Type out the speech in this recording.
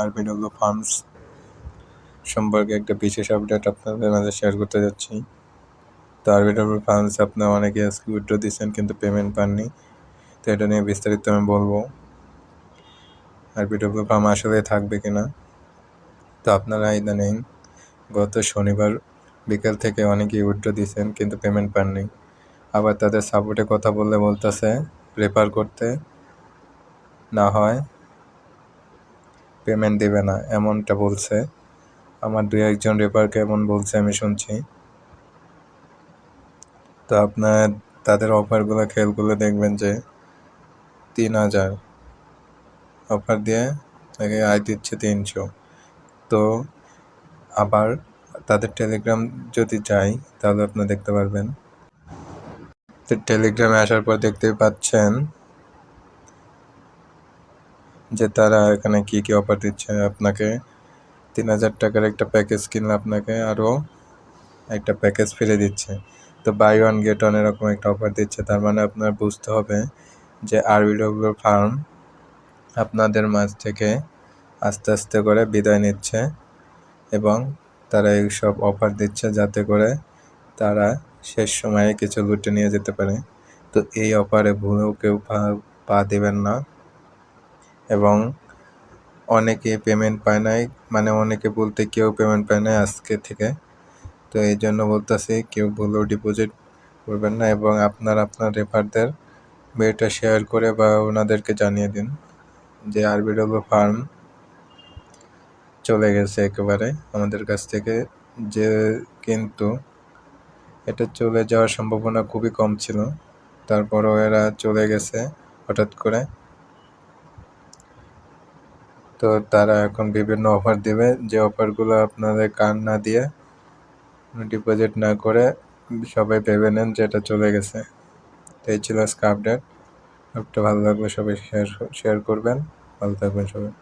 আরবিডব্লিউ farms সম্পর্কে একটা বিশেষ আপডেট আপনাদের মাঝে শেয়ার করতে যাচ্ছি। তো আরবিডব্লিউ ফার্মস আপনার অনেকে আজকে উইড্রো দিচ্ছেন কিন্তু পেমেন্ট পাননি। তো এটা নিয়ে বিস্তারিত আমি বলব। আরবিডব্লিউ ফার্ম আসলে থাকবে কিনা তো আপনারা ইদানিং গত শনিবার বিকেল থেকে অনেকেই উইড্রো দিয়েছেন কিন্তু পেমেন্ট পাননি। আবার তাদের সাপোর্টে কথা বললে বলতেছে রেফার করতে না হয়। পেমেন্ট দেবে না, এমনটা বলছে। আমার দু একজন রেপারকে এমন বলছে, আমি শুনছি। তো আপনার, তাদের অফারগুলো খেলগুলো দেখবেন যে তিন হাজার। অফার দিয়ে তাকে আয় দিচ্ছে তিনশো। তো আবার তাদের টেলিগ্রাম যদি যাই তাহলে আপনি দেখতে পারবেন। তো টেলিগ্রামে আসার পর দেখতে পাচ্ছেন যে তারা এখানে কি কি অফার দিচ্ছে আপনাকে। তিন হাজার টাকার একটা প্যাকেজ কিনলে আপনাকে, আরও একটা প্যাকেজ ফিরে দিচ্ছে। তো বাই ওয়ান গেট ওয়ান এরকম একটা অফার দিচ্ছে, তার মানে আপনার বুঝতে হবে যে আরবিডব্লিউ ফার্ম আপনাদের মাঝ থেকে আস্তে আস্তে করে বিদায় নিচ্ছে এবং তারা এইসব অফার দিচ্ছে যাতে করে তারা শেষ সময়ে কিছু লুটে নিয়ে যেতে পারে। তো এই অফারে ভুলেও কেউ পা দেবেন না। এবং অনেকে পেমেন্ট পায় নাই মানে অনেকে বলতে কেউ পেমেন্ট পায় নাই আজকে থেকে। তো এই জন্য বলতেছি, কেউ ভুলেও ডিপোজিট করবেন না এবং আপনার আপনার রেফারদের বিয়েটা শেয়ার করে বা ওনাদেরকে জানিয়ে দিন যে আরবিডব্লিউ ফার্ম চলে গেছে একেবারে আমাদের কাছ থেকে। যে কিন্তু এটা চলে যাওয়ার সম্ভাবনা খুবই কম ছিল, তারপরও এরা চলে গেছে হঠাৎ করে। তো তারা এখন বিভিন্ন অফার দেবে। যে অফারগুলো আপনাদের কান না দিয়ে ডিপোজিট না করে সবাই ভেবে নেন যে এটা চলে গেছে। তো এই ছিল আজকে আপডেট ভালো লাগলে সবাই শেয়ার শেয়ার করবেন। ভালো থাকবেন সবাই।